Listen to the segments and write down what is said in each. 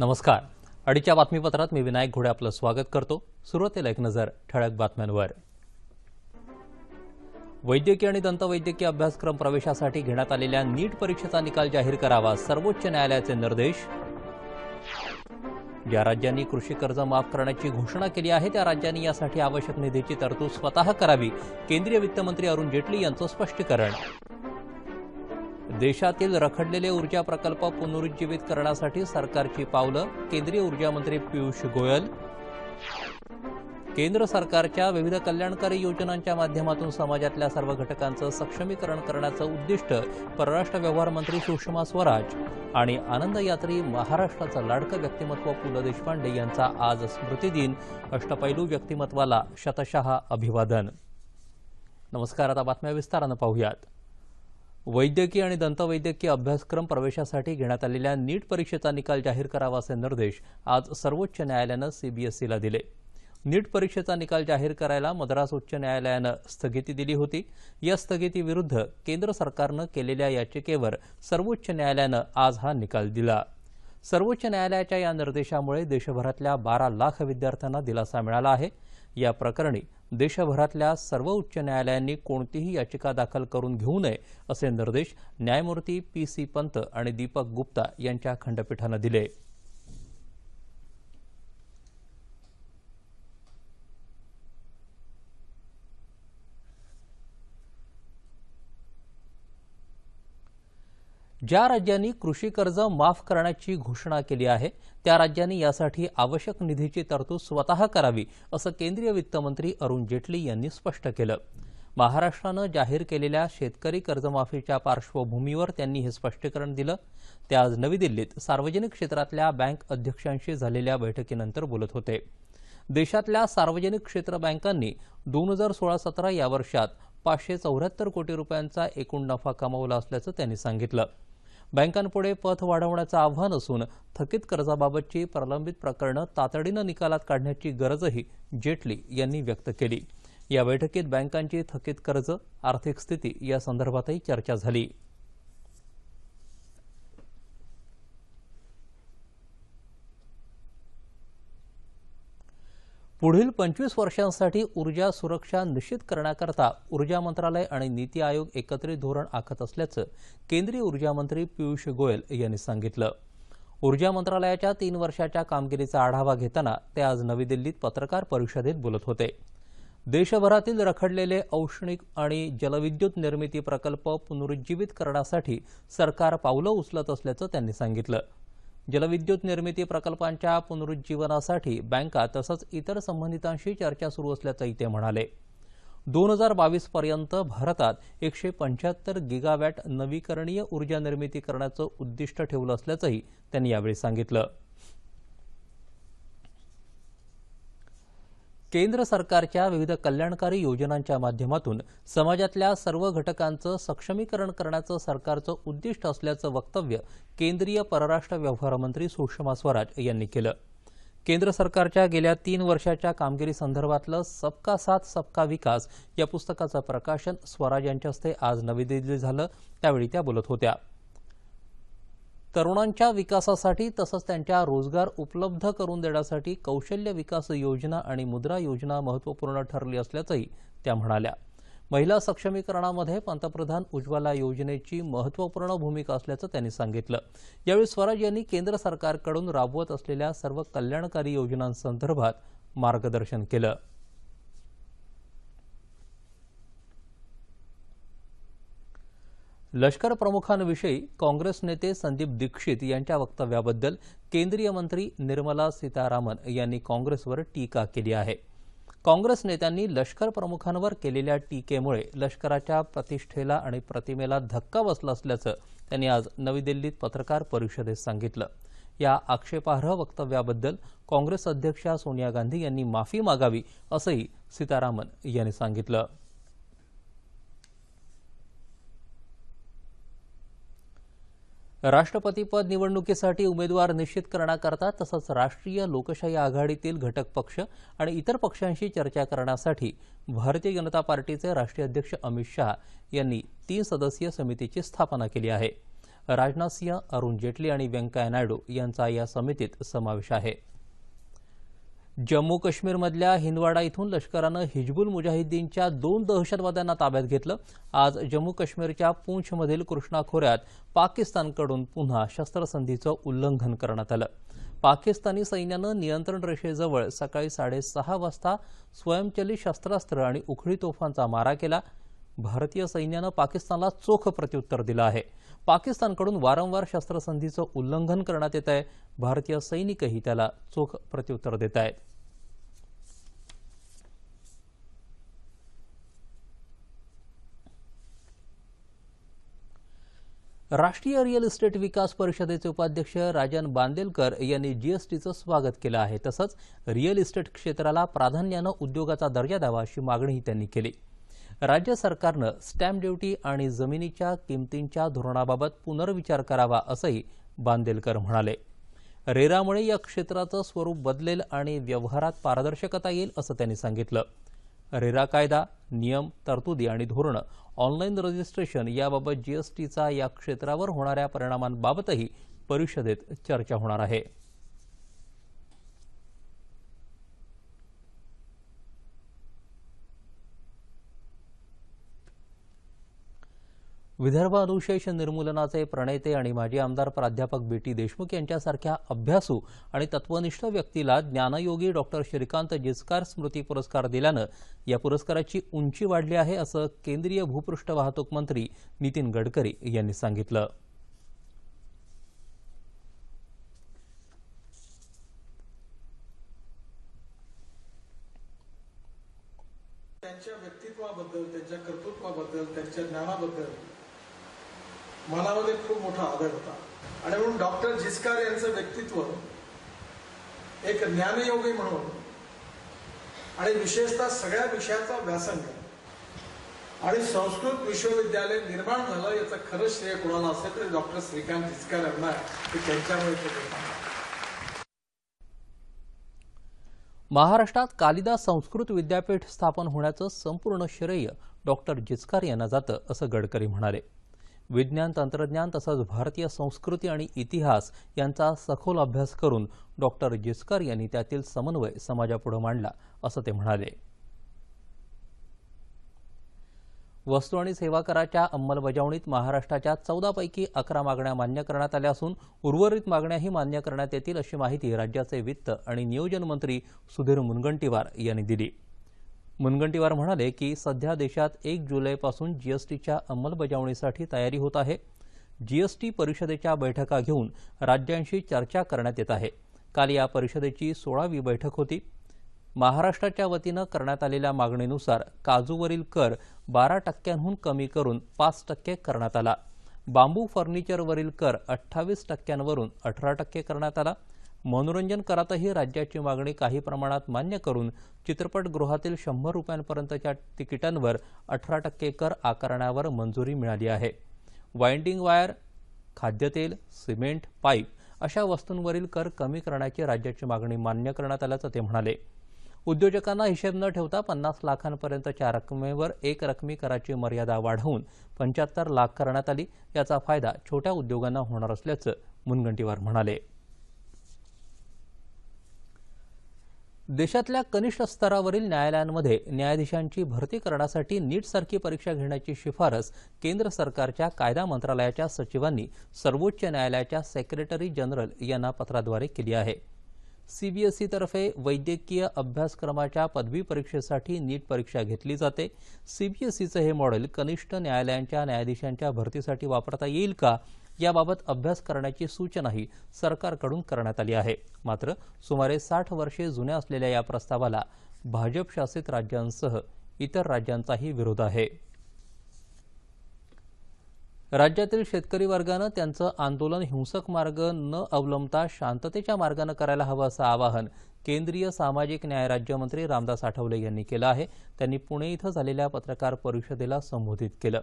नमस्कार. अडीच्या बातमीपत्रात मी विनायक घोडे आपलं स्वागत करतो. सुरुवातीला एक नजर ठळक बातम्यांवर. वैद्यकीय आणि दंतवैद्यकीय अभ्यासक्रम प्रवेशासाठी घेण्यात आलेल्या नीट परीक्षेचा निकाल जाहीर करावा सर्वोच्च न्यायालयाचे निर्देश. ज्या राज्यांनी कृषी कर्ज माफ करण्याची घोषणा केली आहे त्या राज्यांनी यासाठी आवश्यक निधीची तरतूद स्वतः करावी केंद्रीय वित्तमंत्री अरुण जेटली यांचं स्पष्टीकरण. देशातील रखडलेले ऊर्जा प्रकल्प पुनरुज्जीवित करण्यासाठी सरकारची पावलं केंद्रीय ऊर्जा मंत्री पियुष गोयल. केंद्र सरकारच्या विविध कल्याणकारी योजनांच्या माध्यमातून समाजातल्या सर्व घटकांचं सक्षमीकरण करण्याचं उद्दिष्ट परराष्ट्र व्यवहार मंत्री सुषमा स्वराज आणि आनंद यात्री महाराष्ट्राचं लाडकं व्यक्तिमत्व पु ल देशपांडे यांचा आज स्मृतिदिन अष्टपैलू व्यक्तिमत्वाला शतशः अभिवादन. नमस्कार आता बातम्या विस्तारानं पाहूयात. वैद्यकीय आणि दंतवैद्यकीय अभ्यासक्रम प्रवेशासाठी घेण्यात आलेल्या नीट परीक्षेचा निकाल जाहीर करावा असे निर्देश आज सर्वोच्च न्यायालयानं सीबीएसईला दिले. नीट परीक्षेचा निकाल जाहीर करायला मद्रास उच्च न्यायालयानं स्थगिती दिली होती. या स्थगितीविरुद्ध केंद्र सरकारनं केलेल्या याचिकेवर सर्वोच्च न्यायालयानं आज हा निकाल दिला. सर्वोच्च न्यायालयाच्या या निर्देशामुळे देशभरातल्या बारा लाख विद्यार्थ्यांना दिलासा मिळाला आहे. या प्रकरणी देशभरातल्या सर्व उच्च न्यायालयांनी कोणतीही याचिका दाखल करून घेऊ नये असे निर्देश न्यायमूर्ती पी सी पंत आणि दीपक गुप्ता यांच्या खंडपीठानं दिले. ज्या राज्यांनी कृषी कर्ज माफ करण्याची घोषणा केली आहे त्या राज्यांनी यासाठी आवश्यक निधीची तरतूद स्वतः करावी असं केंद्रीय वित्तमंत्री अरुण जेटली यांनी स्पष्ट केलं. महाराष्ट्रानं जाहीर केलेल्या शेतकरी कर्जमाफीच्या पार्श्वभूमीवर त्यांनी हे स्पष्टीकरण दिलं. ते आज नवी दिल्लीत सार्वजनिक क्षेत्रातल्या बँक अध्यक्षांशी झालेल्या बैठकीनंतर बोलत होते. देशातल्या सार्वजनिक क्षेत्र बँकांनी दोन हजार सोळा सतरा या वर्षात पाचशे चौऱ्याहत्तर कोटी रुपयांचा एकूण नफा कमावला असल्याचं त्यांनी सांगितलं. बँकांपुढे पथ वाढवण्याचं आव्हान असून थकीत कर्जाबाबतची प्रलंबित प्रकरणं तातडीनं निकालात काढण्याची गरजही जेटली यांनी व्यक्त केली. या बैठकीत बँकांची थकीत कर्ज आर्थिक स्थिती या संदर्भातही चर्चा झाली. पुढील पंचवीस वर्षांसाठी ऊर्जा सुरक्षा निश्चित करण्याकरता ऊर्जा मंत्रालय आणि नीती आयोग एकत्रित धोरण आखत असल्याचं केंद्रीय ऊर्जामंत्री पियुष गोयल यांनी सांगितलं. ऊर्जा मंत्रालयाच्या तीन वर्षाच्या कामगिरीचा आढावा घेताना ते आज नवी दिल्लीत पत्रकार परिषदेत बोलत होते. देशभरातील रखडलेले औष्णिक आणि जलविद्युत निर्मिती प्रकल्प पुनरुज्जीवित करण्यासाठी सरकार पावलं उचलत असल्याचं त्यांनी सांगितलं. जलविद्युत निर्मिती प्रकल्पांच्या पुनरुज्जीवनासाठी बँका तसंच इतर संबंधितांशी चर्चा सुरू असल्याचंही ते म्हणाले. दोन हजार बावीस पर्यंत भारतात एकशे पंच्याहत्तर गिगावॅट नवीकरणीय ऊर्जा निर्मिती करण्याचं उद्दिष्ट ठेवलं असल्याचंही त्यांनी यावेळी सांगितलं. केंद्र सरकारच्या विविध कल्याणकारी योजनांच्या माध्यमातून समाजातल्या सर्व घटकांचं सक्षमीकरण करण्याचं सरकारचं उद्दिष्ट असल्याचं वक्तव्य केंद्रीय परराष्ट्र व्यवहार मंत्री सुषमा स्वराज यांनी केलं. केंद्र सरकारच्या गेल्या तीन वर्षाच्या कामगिरीसंदर्भातलं सबका साथ सबका विकास या पुस्तकाचं प्रकाशन स्वराज यांच्या हस्ते आज नवी दिल्ली झालं. त्यावेळी त्या बोलत होत्या. तरुणांच्या विकासासाठी तसंच त्यांच्या रोजगार उपलब्ध करून देण्यासाठी कौशल्य विकास योजना आणि मुद्रा योजना महत्त्वपूर्ण ठरली असल्याचंही त्या म्हणाल्या. महिला सक्षमीकरणामध्ये पंतप्रधान उज्ज्वला योजनेची महत्त्वपूर्ण भूमिका असल्याचं त्यांनी सांगितलं. यावेळी स्वराज यांनी केंद्र सरकारकडून राबवत असलेल्या सर्व कल्याणकारी योजनांसंदर्भात मार्गदर्शन केलं. लष्कर प्रमुखांविषयी काँग्रेस नेते संदीप दीक्षित यांच्या वक्तव्याबद्दल केंद्रीय मंत्री निर्मला सीतारामन यांनी काँग्रेसवर टीका केली आहे. काँग्रेस नेत्यांनी लष्कर प्रमुखांवर केलेल्या टीकेमुळे लष्कराच्या प्रतिष्ठेला आणि प्रतिमेला धक्का बसला असल्याचं त्यांनी आज नवी दिल्लीत पत्रकार परिषदेत सांगितलं. या आक्षेपार्ह वक्तव्याबद्दल काँग्रेस अध्यक्षा सोनिया गांधी यांनी माफी मागावी असंही सीतारामन यांनी सांगितलं. राष्ट्रपतीपद निवडणुकीसाठी उमेदवार निश्चित करण्याकरता तसंच राष्ट्रीय लोकशाही आघाडीतील घटक पक्ष आणि इतर पक्षांशी चर्चा करण्यासाठी भारतीय जनता पार्टीचे राष्ट्रीय अध्यक्ष अमित शहा यांनी तीन सदस्यीय समितीची स्थापना केली आहे. राजनाथ सिंह अरुण जेटली आणि व्यंकय्या नायडू यांचा या समितीत समावेश आहे. जम्मू काश्मीरमधल्या हिंदवाडा इथून लष्करानं हिजबुल मुजाहिद्दीनच्या दोन दहशतवाद्यांना ताब्यात घेतलं. आज जम्मू काश्मीरच्या पूंछमधील कृष्णा खोऱ्यात पाकिस्तानकडून पुन्हा शस्त्रसंधीचं उल्लंघन करण्यात आलं. पाकिस्तानी सैन्यानं नियंत्रण रेषेजवळ सकाळी साडेसहा वाजता स्वयंचलित शस्त्रास्त्र आणि उखळी तोफांचा मारा केला. भारतीय सैन्यानं पाकिस्तानला चोख प्रत्युत्तर दिलं आहे. पाकिस्तानकडून वारंवार शस्त्रसंधीचं उल्लंघन करण्यात येत आहे भारतीय सैनिकही त्याला चोख प्रत्युत्तर देत आहेत राष्ट्रीय रिअल इस्टेट विकास परिषदेचे उपाध्यक्ष राजन बांदेलकर यांनी जीएसटीचं स्वागत केलं आहे. तसंच रिअल इस्टेट क्षेत्राला प्राधान्यानं उद्योगाचा दर्जा द्यावा अशी मागणीही त्यांनी केली. राज्य सरकारनं स्टॅम्प ड्युटी आणि जमिनीच्या किमतींच्या धोरणाबाबत पुनर्विचार करावा असंही बांदेलकर म्हणाले. रेरामुळे या क्षेत्राचं स्वरूप बदलेल आणि व्यवहारात पारदर्शकता येईल असं त्यांनी सांगितलं. रेरा कायदा नियम तरतुदी आणि धोरणं ऑनलाईन रजिस्ट्रेशन याबाबत जीएसटीचा या क्षेत्रावर होणाऱ्या परिणामांबाबतही परिषदेत चर्चा होणार आहे. विदर्भ अनुशेष निर्मूलनाचे प्रणेते आणि माजी आमदार प्राध्यापक बी टी देशमुख यांच्यासारख्या अभ्यासू आणि तत्वनिष्ठ व्यक्तीला ज्ञानयोगी डॉक्टर श्रीकांत जिचकार स्मृती पुरस्कार दिल्यानं या पुरस्काराची उंची वाढली आहे असं केंद्रीय भूपृष्ठ वाहतूक मंत्री नितीन गडकरी यांनी सांगितलं. त्यांच्या व्यक्तित्वाबद्दल त्यांच्या कर्तृत्वाबद्दल त्यांच्या ज्ञानाबद्दल मनामध्ये खूप मोठा आदर होता. आणि म्हणून डॉक्टर जिस्कार यांचं व्यक्तित्व एक ज्ञानयोगी म्हणून आणि विशेषतः सगळ्या विषयाचा व्यासंग आणि संस्कृत विश्वविद्यालय निर्माण झालं याचं खरं श्रेय कोणाला असेल तर डॉक्टर श्रीकांत जिचकार यांना आहे. ते त्यांच्यामुळे महाराष्ट्रात कालिदास संस्कृत विद्यापीठ स्थापन होण्याचं संपूर्ण श्रेय डॉक्टर जिचकार यांना जातं असं गडकरी म्हणाले. विज्ञान तंत्रज्ञान तसंच भारतीय संस्कृती आणि इतिहास यांचा सखोल अभ्यास करून डॉक्टर जिचकर यांनी त्यातील समन्वय समाजापुढे मांडला असं ते म्हणाले. वस्तू आणि सेवा कराच्या अंमलबजावणीत महाराष्ट्राच्या चौदापैकी अकरा मागण्या मान्य करण्यात आल्या असून उर्वरित मागण्याही मान्य करण्यात येतील अशी माहिती राज्याचे वित्त आणि नियोजन मंत्री सुधीर मुनगंटीवार यांनी दिली. मुनगंटीवार म्हणाले की सध्या देशात एक जुलैपासून जीएसटीच्या अंमलबजावणीसाठी तयारी होत आहे. जीएसटी परिषदेच्या बैठका घेऊन राज्यांशी चर्चा करण्यात येत आहे. काल या परिषदेची सोळावी बैठक होती. महाराष्ट्राच्या वतीनं करण्यात आलेल्या मागणीनुसार काजूवरील कर बारा टक्क्यांहून कमी करून पाच टक्के करण्यात आला. बांबू फर्निचरवरील कर अठ्ठावीस टक्क्यांवरून अठरा टक्के करण्यात आला. मनोरंजन करातही राज्याची मागणी काही प्रमाणात मान्य करून चित्रपटगृहातील शंभर रुपयांपर्यंतच्या तिकिटांवर अठरा टक्के कर आकारण्यावर मंजुरी मिळाली आहे. वाइंडिंग वायर खाद्यतेल सिमेंट पाईप अशा वस्तूंवरील कर कमी करण्याची राज्याची मागणी मान्य करण्यात आल्याचं ते म्हणाले. उद्योजकांना हिशेब न ठेवता पन्नास लाखांपर्यंतच्या रकमेवर एक रकमी कराची मर्यादा वाढवून पंच्याहत्तर लाख करण्यात आली. याचा फायदा छोट्या उद्योगांना होणार असल्याचं मुनगंटीवार म्हणाले. देशातल्या कनिष्ठ स्तरावरील न्यायालयांमध्ये न्यायाधीशांची भरती करण्यासाठी नीटसारखी परीक्षा घेण्याची शिफारस केंद्र सरकारच्या कायदा मंत्रालयाच्या सचिवांनी सर्वोच्च न्यायालयाच्या सेक्रेटरी जनरल यांना पत्राद्वारे केली आहे. सीबीएसईतर्फे वैद्यकीय अभ्यासक्रमाच्या पदवी परीक्षेसाठी नीट परीक्षा घेतली जाते. सीबीएसईचं हे मॉडेल कनिष्ठ न्यायालयांच्या न्यायाधीशांच्या भरतीसाठी वापरता येईल का? याबाबत अभ्यास करण्याची सूचनाही सरकारकडून करण्यात आली आहे. मात्र सुमारे साठ वर्षे जुन्या असलेल्या या प्रस्तावाला भाजप शासित राज्यांसह इतर राज्यांचाही विरोध आहे. राज्यातील शेतकरी वर्गानं त्यांचं आंदोलन हिंसक मार्ग न अवलंबता शांततेच्या मार्गानं करायला हवं असं आवाहन केंद्रीय सामाजिक न्याय राज्यमंत्री रामदास आठवले यांनी केलं आहे. त्यांनी पुणे इथं झालेल्या पत्रकार परिषदेला संबोधित केलं.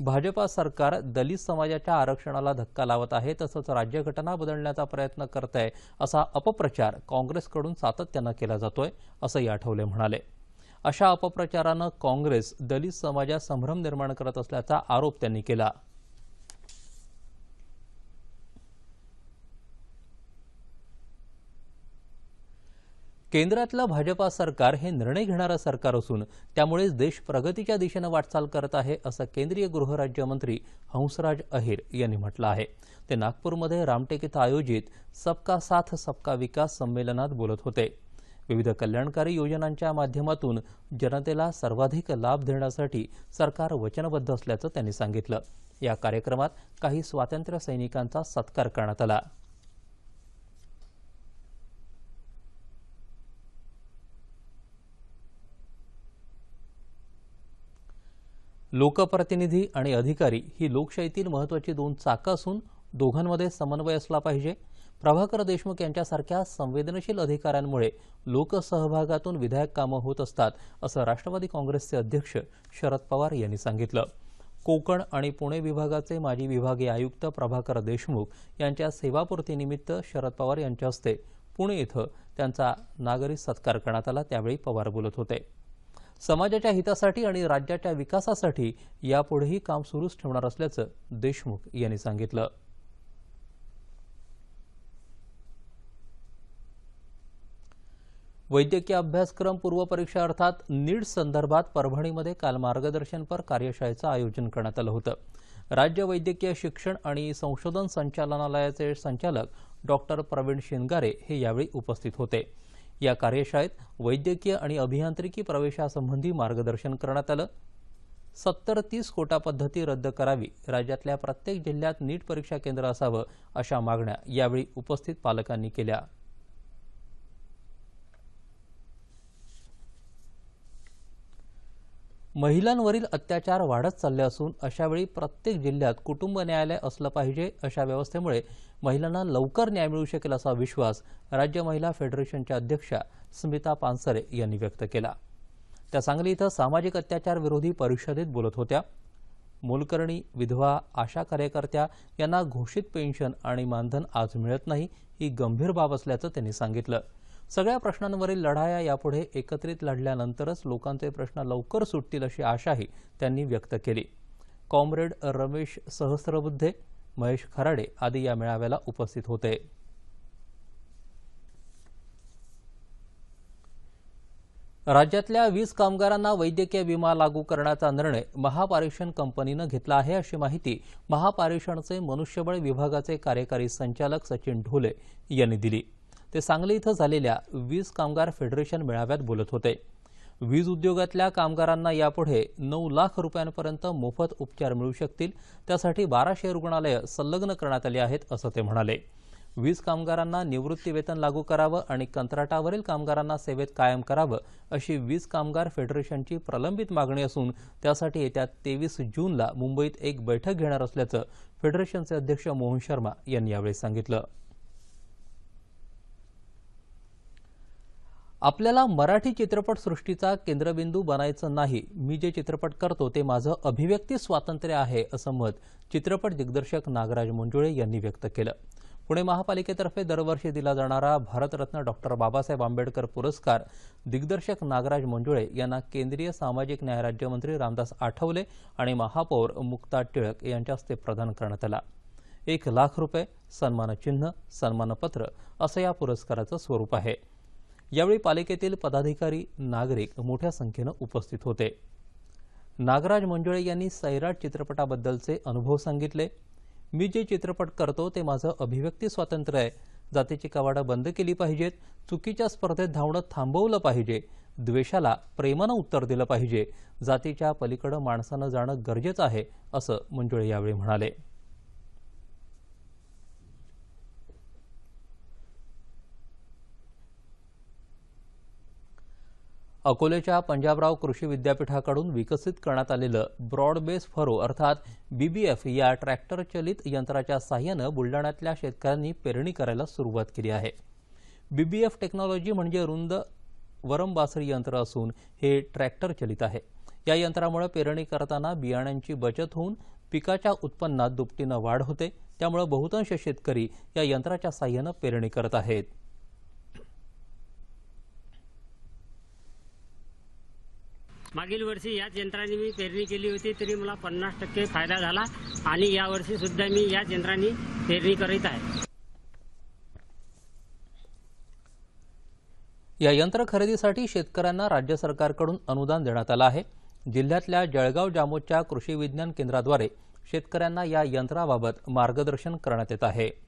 भाजपा सरकार दलित समाजाच्या आरक्षणाला धक्का लावत आहे तसंच राज्यघटना बदलण्याचा प्रयत्न करत आहे असा अपप्रचार काँग्रेसकडून सातत्यानं केला जातोय असंही आठवले म्हणाले. अशा अपप्रचारानं काँग्रेस दलित समाजात संभ्रम निर्माण करत असल्याचा आरोप त्यांनी केला. केंद्रातलं भाजपा सरकार हे निर्णय घेणारं सरकार असून त्यामुळेच देश प्रगतीच्या दिशेनं वाटचाल करत आहे असं केंद्रीय गृहराज्यमंत्री हंसराज अहिर यांनी म्हटलं आहे. ते नागपूरमध्ये रामटेक इथं आयोजित सबका साथ सबका विकास संमेलनात बोलत होते. विविध कल्याणकारी योजनांच्या माध्यमातून जनतेला सर्वाधिक लाभ देण्यासाठी सरकार वचनबद्ध असल्याचं त्यांनी सांगितलं. या कार्यक्रमात काही स्वातंत्र्य सैनिकांचा सत्कार करण्यात आला. लोकप्रतिनिधी आणि अधिकारी ही लोकशाहीतील महत्वाची दोन चाकं असून दोघांमध्ये समन्वय असला पाहिजे. प्रभाकर देशमुख यांच्यासारख्या संवेदनशील अधिकाऱ्यांमुळे लोकसहभागातून विधायक कामं होत असतात असं राष्ट्रवादी काँग्रेसचे अध्यक्ष शरद पवार यांनी सांगितलं. कोकण आणि पुणे विभागाचे माजी विभागीय आयुक्त प्रभाकर देशमुख यांच्या सेवापूर्तीनिमित्त शरद पवार यांच्या हस्ते पुणे इथं त्यांचा नागरी सत्कार करण्यात आला. त्यावेळी पवार बोलत होते. समाजाच्या हितासाठी आणि राज्याच्या विकासासाठी यापुढेही काम सुरूच ठेवणार असल्याचं देशमुख यांनी सांगितलं. वैद्यकीय अभ्यासक्रम पूर्वपरीक्षा अर्थात नीट संदर्भात परभणीमध्ये काल मार्गदर्शनपर कार्यशाळेचं आयोजन करण्यात आलं होतं. राज्य वैद्यकीय शिक्षण आणि संशोधन संचालनालयाचे संचालक डॉक्टर प्रवीण शिनगारे हे यावेळी उपस्थित होते. या कार्यशाळेत वैद्यकीय आणि अभियांत्रिकी प्रवेशासंबंधी मार्गदर्शन करण्यात आलं. सत्तर तीस कोटा पद्धती रद्द करावी राज्यातल्या प्रत्येक जिल्ह्यात नीट परीक्षा केंद्र असावं अशा मागण्या यावेळी उपस्थित पालकांनी केल्या. महिलांवरील अत्याचार वाढत चालले असून अशावेळी प्रत्येक जिल्ह्यात कुटुंब न्यायालय असलं पाहिजे अशा व्यवस्थेमुळे महिलांना लवकर न्याय मिळू शकेल असा विश्वास राज्य महिला फेडरेशनच्या अध्यक्षा स्मिता पानसरे यांनी व्यक्त केला. त्या सांगली इथं सामाजिक अत्याचार विरोधी परिषदेत बोलत होत्या. मोलकर्णी विधवा आशा कार्यकर्त्या यांना घोषित पेन्शन आणि मानधन आज मिळत नाही ही गंभीर बाब असल्याचं त्यांनी सांगितलं. सगळ्या प्रश्नांवरील लढाया यापुढे एकत्रित लढल्यानंतरच लोकांचे प्रश्न लवकर सुटतील अशी आशाही त्यांनी व्यक्त केली. कॉम्रेड रमेश सहस्रबुद्धे महेश खराडे आदी या मेळाव्याला उपस्थित होते. राज्यातल्या वीज कामगारांना वैद्यकीय विमा लागू करण्याचा निर्णय महापारेषण कंपनीनं घेतला आहे अशी माहिती महापारेषणचे मनुष्यबळ विभागाचे कार्यकारी संचालक सचिन ढोले यांनी दिली. ते सांगली इथं झालेल्या वीज कामगार फेडरेशन मेळाव्यात बोलत होते. वीज उद्योगातल्या कामगारांना यापुढे नऊ लाख रुपयांपर्यंत मोफत उपचार मिळू शकतील. त्यासाठी बाराशे रुग्णालयं संलग्न करण्यात आली आहेत असं ते म्हणाले. वीज कामगारांना निवृत्ती वेतन लागू करावं आणि कंत्राटावरील कामगारांना सेवेत कायम करावं अशी वीज कामगार फेडरेशनची प्रलंबित मागणी असून त्यासाठी येत्या तेवीस जूनला मुंबईत एक बैठक घेणार असल्याचं फेडरेशनचे अध्यक्ष मोहन शर्मा यांनी यावेळी सांगितलं. आपल्याला मराठी चित्रपटसृष्टीचा केंद्रबिंदू बनायचं नाही मी जे चित्रपट करतो ते माझं अभिव्यक्ती स्वातंत्र्य आहे असं मत चित्रपट दिग्दर्शक नागराज मंजुळे यांनी व्यक्त केलं. पुणे महापालिकेतर्फे दरवर्षी दिला जाणारा भारतरत्न डॉक्टर बाबासाहेब आंबेडकर पुरस्कार दिग्दर्शक नागराज मंजुळे यांना केंद्रीय सामाजिक न्याय राज्यमंत्री रामदास आठवले आणि महापौर मुक्ता टिळक यांच्या हस्ते प्रदान करण्यात आला. एक लाख रुपये सन्मानचिन्ह सन्मानपत्र असं या पुरस्काराचं स्वरूप आहे. यावेळी पालिकेतील पदाधिकारी नागरिक मोठ्या संख्येनं उपस्थित होते. नागराज मंजुळे यांनी सैराट चित्रपटाबद्दलचे अनुभव सांगितले. मी जे चित्रपट करतो ते माझं अभिव्यक्ती स्वातंत्र्य आहे. जातीची कवाडं बंद केली पाहिजेत चुकीच्या स्पर्धेत धावणं थांबवलं पाहिजे द्वेषाला प्रेमानं उत्तर दिलं पाहिजे जातीच्या पलीकडं माणसानं जाणं गरजेचं आहे असं मंजुळे यावेळी म्हणाले. अकोल्याच्या पंजाबराव कृषी विद्यापीठाकडून विकसित करण्यात आलेलं ब्रॉडबेस फरो अर्थात बीबीएफ या ट्रॅक्टर चलित यंत्राच्या साह्यानं बुलडाण्यातल्या शेतकऱ्यांनी पेरणी करायला सुरुवात केली आहे. बीबीएफ टेक्नॉलॉजी म्हणजे रुंद वरमबासरी यंत्र असून हे ट्रॅक्टर चलित आहे. या यंत्रामुळे पेरणी करताना बियाण्यांची बचत होऊन पिकाच्या उत्पन्नात दुपटीनं वाढ होते. त्यामुळे बहुतांश शेतकरी या यंत्राच्या साह्यानं पेरणी करत आहेत. मागील वर्षी याच यंत्राने मी पेरणी केली होती तरी मला पन्नास टक्के फायदा झाला आणि यावर्षी सुद्धा मी याच यंत्राने पेरणी करीत आहे. या यंत्र खरेदीसाठी शेतकऱ्यांना राज्य सरकारकडून अनुदान देण्यात आलं आहे. जिल्ह्यातल्या जळगाव जामोदच्या कृषी विज्ञान केंद्राद्वारे शेतकऱ्यांना या यंत्राबाबत मार्गदर्शन करण्यात येत आहे.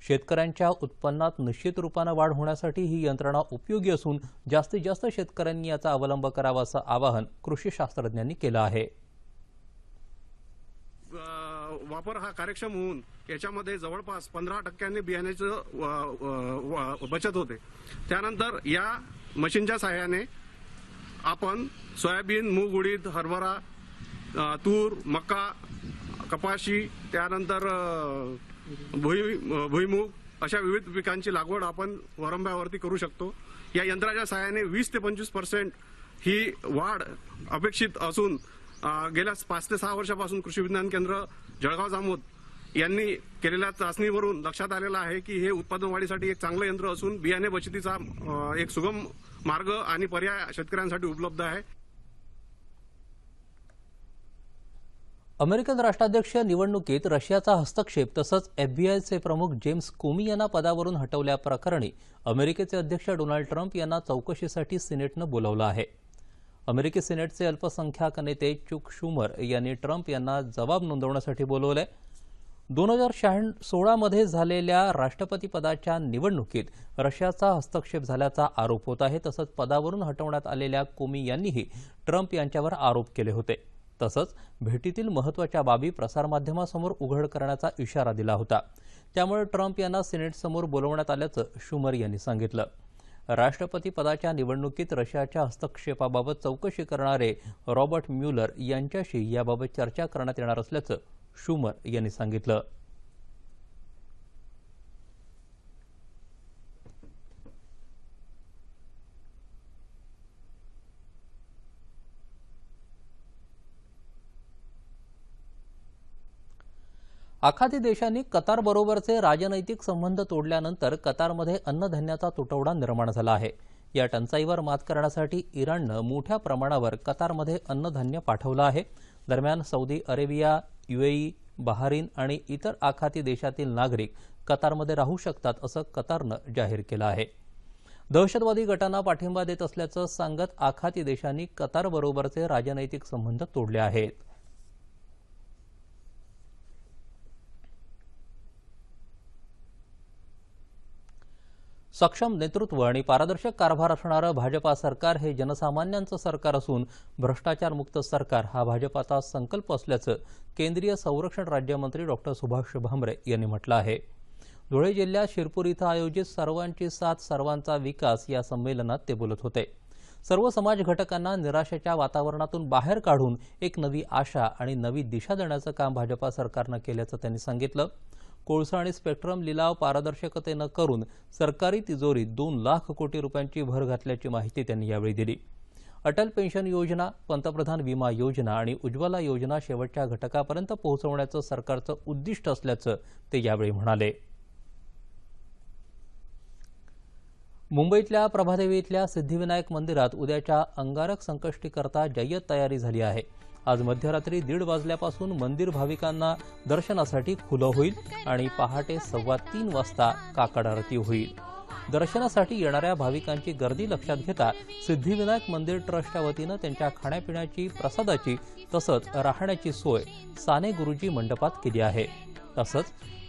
शेतकऱ्यांच्या उत्पन्नात निश्चित रूपानं वाढ होण्यासाठी ही यंत्रणा उपयोगी असून जास्तीत जास्त शेतकऱ्यांनी याचा अवलंब करावा असं आवाहन कृषी शास्त्रज्ञांनी केलं आहे. वापर हा कार्यक्षम होऊन याच्यामध्ये जवळपास पंधरा टक्क्यांनी बियाण्याचं व- बचत होते. त्यानंतर या मशीनच्या सहाय्याने आपण सोयाबीन मूग उडीद हरभरा तूर मका कपाशी त्यानंतर भुई भुईमूग अशा विविध पिकांची लागवड आपण वरंब्यावरती करू शकतो. या यंत्राच्या सहाय्याने वीस ते पंचवीस पर्सेंट ही वाढ अपेक्षित असून गेल्या पाच ते सहा वर्षापासून कृषी विज्ञान केंद्र जळगाव जामोद यांनी केलेल्या चाचणीवरून लक्षात आलेलं आहे की हे उत्पादन वाढीसाठी एक चांगलं यंत्र असून बियाणे बचतीचा एक सुगम मार्ग आणि पर्याय शेतकऱ्यांसाठी उपलब्ध आहे. अमेरिकन राष्ट्राध्यक्ष निवडणुकीत रशियाचा हस्तक्षेप तसंच एफबीआयचे प्रमुख जेम्स कोमी यांना पदावरून हटवल्याप्रकरणी अमेरिकेचे अध्यक्ष डोनाल्ड ट्रम्प यांना चौकशीसाठी सिनेटनं बोलावलं आहे. अमेरिकी सिनेटचे अल्पसंख्याक नेते चुक शुमर यांनी ट्रम्प यांना जबाब नोंदवण्यासाठी बोलवलंय. दोन हजार शहाण्णव सोळामध्ये झालेल्या राष्ट्रपतीपदाच्या निवडणुकीत रशियाचा हस्तक्षेप झाल्याचा आरोप होत आहे तसंच पदावरून हटवण्यात आलेल्या कोमी यांनीही ट्रम्प यांच्यावर आरोप केले होते. तसंच भेटीतील महत्त्वाच्या बाबी प्रसारमाध्यमासमोर उघड करण्याचा इशारा दिला होता. त्यामुळे ट्रम्प यांना सिनेटसमोर बोलवण्यात आल्याचं शुमर यांनी सांगितलं. राष्ट्रपती पदाच्या निवडणुकीत रशियाच्या हस्तक्षेपाबाबत चौकशी करणारे रॉबर्ट म्युलर यांच्याशी याबाबत चर्चा करण्यात येणार असल्याचं शुमर यांनी सांगितलं. आखाती देशांनी कतारबरोबरचे राजनैतिक संबंध तोडल्यानंतर कतारमध्ये अन्नधान्याचा तुटवडा निर्माण झाला आहे. या टंचाईवर मात करण्यासाठी इराणनं मोठ्या प्रमाणावर कतारमध्ये अन्नधान्य पाठवलं आहे. दरम्यान सौदी अरेबिया युएई बहारीन आणि इतर आखाती देशातील नागरिक कतारमध्ये राहू शकतात असं कतारनं जाहीर केलं आहे. दहशतवादी गटांना पाठिंबा देत असल्याचं सांगत आखाती देशांनी कतारबरोबरचे राजनैतिक संबंध तोडले आहेत. सक्षम नेतृत्व आणि पारदर्शक कारभार असणारं भाजपा सरकार हे जनसामान्यांचं सरकार असून भ्रष्टाचारमुक्त सरकार हा भाजपाचा संकल्प असल्याचं केंद्रीय संरक्षण राज्यमंत्री डॉक्टर सुभाष भामरे यांनी म्हटलं आहे. धुळे जिल्ह्यात शिरपूर इथं आयोजित सर्वांची साथ सर्वांचा विकास या संमेलनात ते बोलत होते. सर्व समाज घटकांना निराशेच्या वातावरणातून बाहेर काढून एक नवी आशा आणि नवी दिशा देण्याचं काम भाजपा सरकारनं केल्याचं त्यांनी सांगितलं. कोळसा आणि स्पेक्ट्रम लिलाव पारदर्शकतेनं करून सरकारी तिजोरीत दोन लाख कोटी रुपयांची भर घातल्याची माहिती त्यांनी यावेळी दिली. अटल पेन्शन योजना पंतप्रधान विमा योजना आणि उज्ज्वला योजना शेवटच्या घटकापर्यंत पोहोचवण्याचं सरकारचं उद्दिष्ट असल्याचं ते यावेळी म्हणाले. मुंबईतल्या प्रभादेवी इथल्या सिद्धिविनायक मंदिरात उद्याच्या अंगारक संकष्टीकरता जय्यत तयारी झाली आहे. आज मध्यरात्री दीड वाजल्यापासून मंदिर भाविकांना दर्शनासाठी खुलं होईल आणि पहाटे सव्वा तीन वाजता काकड आरती होईल. दर्शनासाठी येणाऱ्या भाविकांची गर्दी लक्षात घेता सिद्धिविनायक मंदिर ट्रस्टच्या वतीनं त्यांच्या खाण्यापिण्याची प्रसादाची तसंच राहण्याची सोय साने गुरुजी मंडपात केली आहे. तसंच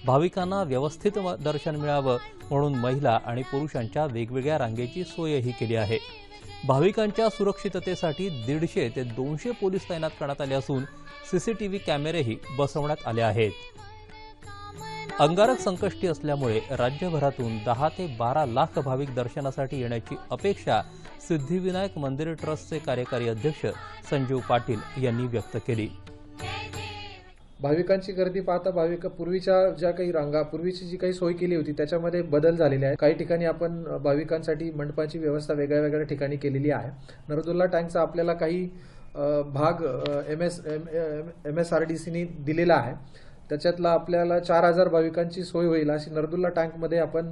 भाविकांना व्यवस्थित व- दर्शन मिळावं म्हणून महिला आणि पुरुषांच्या वेगवेगळ्या रांगेची सोयही केली आहे. भाविकांच्या सुरक्षिततेसाठी दीडशे ते दोनशे पोलीस तैनात करण्यात आले असून सीसीटीव्ही कॅमेरेही बसवण्यात आले आहेत. अंगारक संकष्टी असल्यामुळे राज्यभरातून दहा ते बारा लाख भाविक दर्शनासाठी येण्याची अपेक्षा सिद्धिविनायक मंदिर ट्रस्टचे कार्यकारी अध्यक्ष संजीव पाटील यांनी व्यक्त केली. भाविकांची गर्दी पाहता भाविक पूर्वीच्या ज्या काही रांगा पूर्वीची जी काही सोय केली होती त्याच्यामध्ये बदल झालेले आहे काही ठिकाणी आपण भाविकांसाठी मंडपाची व्यवस्था वेगळ्या वेगळ्या ठिकाणी केलेली आहे. नरदुल्ला टँकचा आपल्याला काही भाग M S M S R D सीनी दिलेला आहे. त्याच्यातला आपल्याला चार हजार भाविकांची सोय होईल अशी नरदुल्ला टँकमध्ये आपण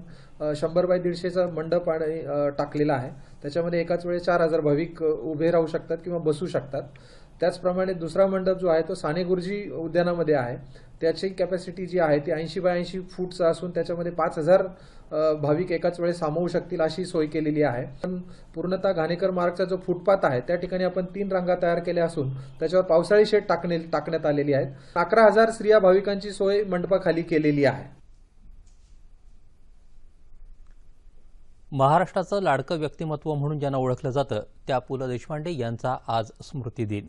शंभर बाय दीडशेचा मंडप आणि टाकलेला आहे. त्याच्यामध्ये एकाच वेळेस चार हजार भाविक उभे राहू शकतात किंवा बसू शकतात. त्याचप्रमाणे दुसरा मंडप जो आहे तो साने गुरुजी उद्यानामध्ये आहे. त्याची कॅपॅसिटी जी आहे ती ऐंशी बाय ऐंशी फूटचा असून त्याच्यामध्ये पाच हजार भाविक एकाच वेळेस सामावू शकतील अशी सोय केलेली आहे. पण पूर्णतः घाणेकर मार्गचा जो फुटपाथ आहे त्या ठिकाणी आपण तीन रांगा तयार केल्या असून त्याच्यावर पावसाळी शेड टाकणे टाकण्यात आलेली आहेत. अकरा हजार स्त्रिया भाविकांची सोय मंडपाखाली केलेली आहे. महाराष्ट्राचं लाडकं व्यक्तिमत्व म्हणून ज्यांना ओळखलं जातं त्या पु ल देशपांडे यांचा आज स्मृतिदिन.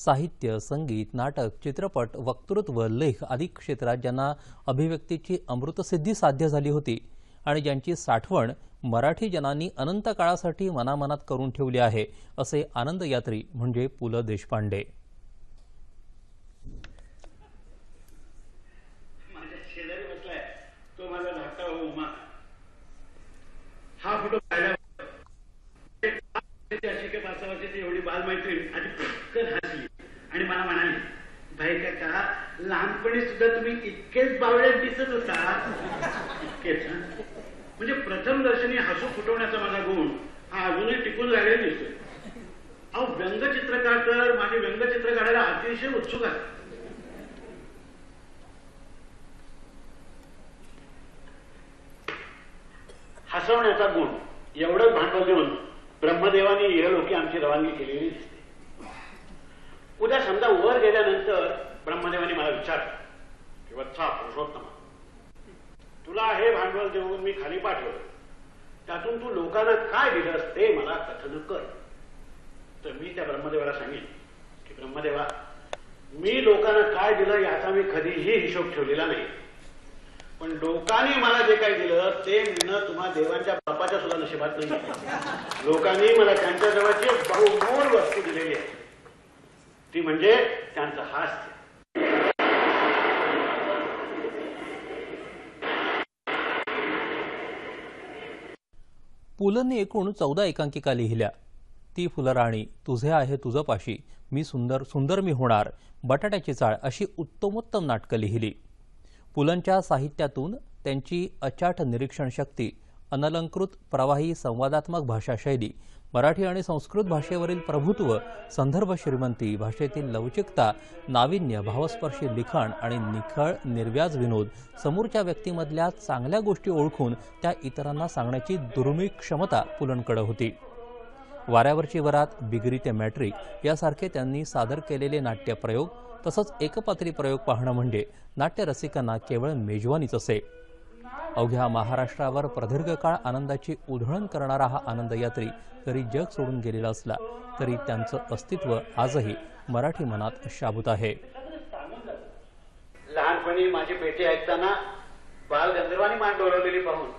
साहित्य संगीत नाटक चित्रपट वक्तृत्व लेख आदी क्षेत्रात ज्यांना अभिव्यक्तीची अमृतसिद्धी साध्य झाली होती आणि ज्यांची साठवण मराठी जनांनी अनंत काळासाठी मनामनात करून ठेवली आहे असे आनंद यात्री म्हणजे पु ल देशपांडे. हा फोटो पाहिला अशी काही पाच सहा वर्षाची एवढी बाल मैत्रीण आधी पटकन हसली आणि मला म्हणाले भाई काका लहानपणी सुद्धा तुम्ही इतकेच बावळ्यात दिसत होता. इतकेच म्हणजे प्रथम दर्शनी हसू फुटवण्याचा माझा गुण हा अजूनही टिकून राहिलेला दिसतो अहो व्यंगचित्रकार तर माझे व्यंगचित्र काढायला अतिशय उत्सुक आहे हसवण्याचा गुण एवढं भांडवल देऊन ब्रह्मदेवाने इहलोकी आमची रवानगी केलेली. दिसते उद्या समजा वर गेल्यानंतर ब्रह्मदेवाने मला विचारलं किंवा चा पुरुषोत्तमा. तुला हे भांडवल देऊन मी खाली पाठवलं. त्यातून तू लोकांना काय दिलंस ते मला कथन कर. तर मी त्या ब्रह्मदेवाला सांगेन की ब्रह्मदेवा मी लोकांना काय दिलं याचा मी कधीही हिशोब ठेवलेला नाही. पण लोकांनी मला जे काही दिलं ते मिळणं तुम्हा देवांच्या बापाच्या सुद्धा नशिबात नाही. लोकांनी मला त्यांच्याजवळची बहुमोल वस्तू दिलेली आहे. ती म्हणजे त्यांचं हास्य. पुलंनी एकूण चौदा एकांकिका लिहिल्या. ती फुलराणी तुझे आहे तुझं पाशी मी सुंदर सुंदर मी होणार बटाट्याची चाळ अशी उत्तमोत्तम नाटकं लिहिली. पुलंच्या साहित्यातून त्यांची अचाट निरीक्षण शक्ती अनलंकृत प्रवाही संवादात्मक भाषाशैली मराठी आणि संस्कृत भाषेवरील प्रभुत्व संदर्भ श्रीमंती भाषेतील लवचिकता नाविन्य भावस्पर्शी लिखाण आणि निखळ निर्व्याज विनोद समोरच्या व्यक्तीमधल्या चांगल्या गोष्टी ओळखून त्या इतरांना सांगण्याची दुर्मिळ क्षमता पुलंकडे होती. वाऱ्यावरची वरात बिगरी ते मॅट्रिक यासारखे त्यांनी सादर केलेले नाट्यप्रयोग तसंच एकपात्री प्रयोग पाहणं म्हणजे नाट्यरसिकांना केवळ मेजवानीच असे. अवघ्या महाराष्ट्रावर प्रदीर्घ काळ आनंदाची उधळण करणारा हा आनंदयात्री जरी जग सोडून गेलेला असला तरी त्यांचं अस्तित्व आजही मराठी मनात शाबूत आहे. लहानपणी माझी पेटी ऐकताना बाल गंधर्वानी मान डोलवलेली पाहून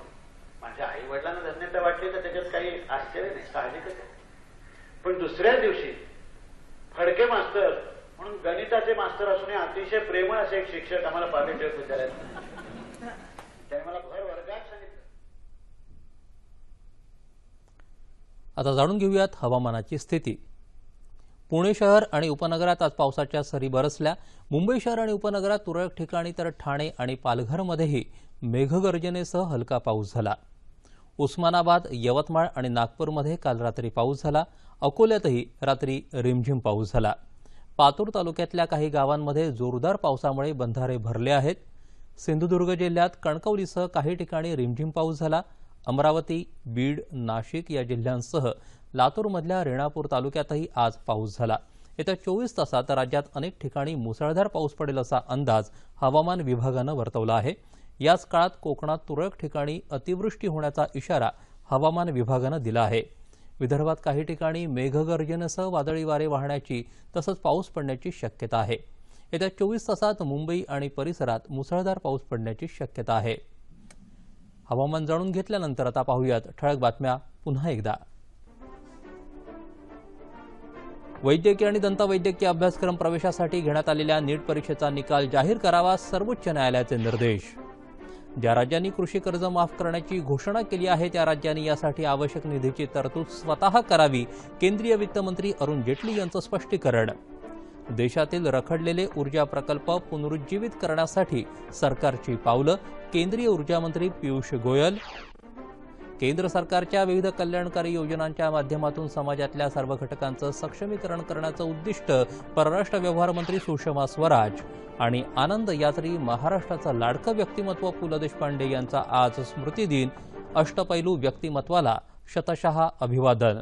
माझ्या आई वडिलांना धन्यता वाटली तर त्याच्यात काही आश्चर्य नाही साहजिकच आहे. पण दुसऱ्याच दिवशी फडके मास्तर म्हणून गणिताचे मास्तर असूनही अतिशय प्रेमळ असे एक शिक्षक आम्हाला पावे विद्यालयात त्याने मला भर वर्गात सांगितलं. आता जाणून घेऊयात हवामानाची स्थिती. पुणे शहर आणि उपनगरात आज पावसाच्या सरी बरसल्या. मुंबई शहर आणि उपनगरात तुरळक ठिकाणी तर ठाणे आणि पालघरमध्येही मेघगर्जनेसह हलका पाऊस झाला. उस्मानाबाद यवतमाळ आणि नागपूरमध्ये काल रात्री पाऊस झाला. अकोल्यातही रात्री रिमझिम पाऊस झाला. पातूर तालुक्यातल्या काही गावांमध्ये जोरदार पावसामुळे बंधारे भरले आहेत. सिंधुदुर्ग जिल्ह्यात कणकवलीसह काही ठिकाणी रिमझिम पाऊस झाला. अमरावती बीड नाशिक या जिल्ह्यांसह लातूरमधल्या रेणापूर तालुक्यातही आज पाऊस झाला. येत्या चोवीस तासात राज्यात अनेक ठिकाणी मुसळधार पाऊस पडेल असा अंदाज हवामान विभागानं वर्तवला आहे. याच काळात कोकणात तुरळक ठिकाणी अतिवृष्टी होण्याचा इशारा हवामान विभागानं दिला आहे. विदर्भात काही ठिकाणी मेघगर्जनेसह वादळी वारे वाहण्याची तसंच पाऊस पडण्याची शक्यता आहे. येत्या चोवीस तासात मुंबई आणि परिसरात मुसळधार पाऊस पडण्याची शक्यता आहे. हवामान जाणून घेतल्यानंतर आता पाहूयात ठळक बातम्या पुन्हा एकदा. वैद्यकीय आणि दंतवैद्यकीय अभ्यासक्रम प्रवेशासाठी घेण्यात आलेल्या नीट परीक्षेचा निकाल जाहीर करावा सर्वोच्च न्यायालयाचे निर्देश. ज्या राज्यांनी कृषी कर्ज माफ करण्याची घोषणा केली आहे त्या राज्यांनी यासाठी आवश्यक निधीची तरतूद स्वतः करावी केंद्रीय वित्तमंत्री अरुण जेटली यांचं स्पष्टीकरण. देशातील रखडलेले ऊर्जा प्रकल्प पुनरुज्जीवित करण्यासाठी सरकारची पावलं केंद्रीय ऊर्जामंत्री पियुष गोयल. केंद्र सरकारच्या विविध कल्याणकारी योजनांच्या माध्यमातून समाजातल्या सर्व घटकांचं सक्षमीकरण करण्याचं उद्दिष्ट परराष्ट्र व्यवहार मंत्री सुषमा स्वराज आणि आनंद यात्री महाराष्ट्राचं लाडकं व्यक्तिमत्व पु ल देशपांडे यांचा आज स्मृतिदिन. अष्टपैलू व्यक्तिमत्वाला शतशः अभिवादन.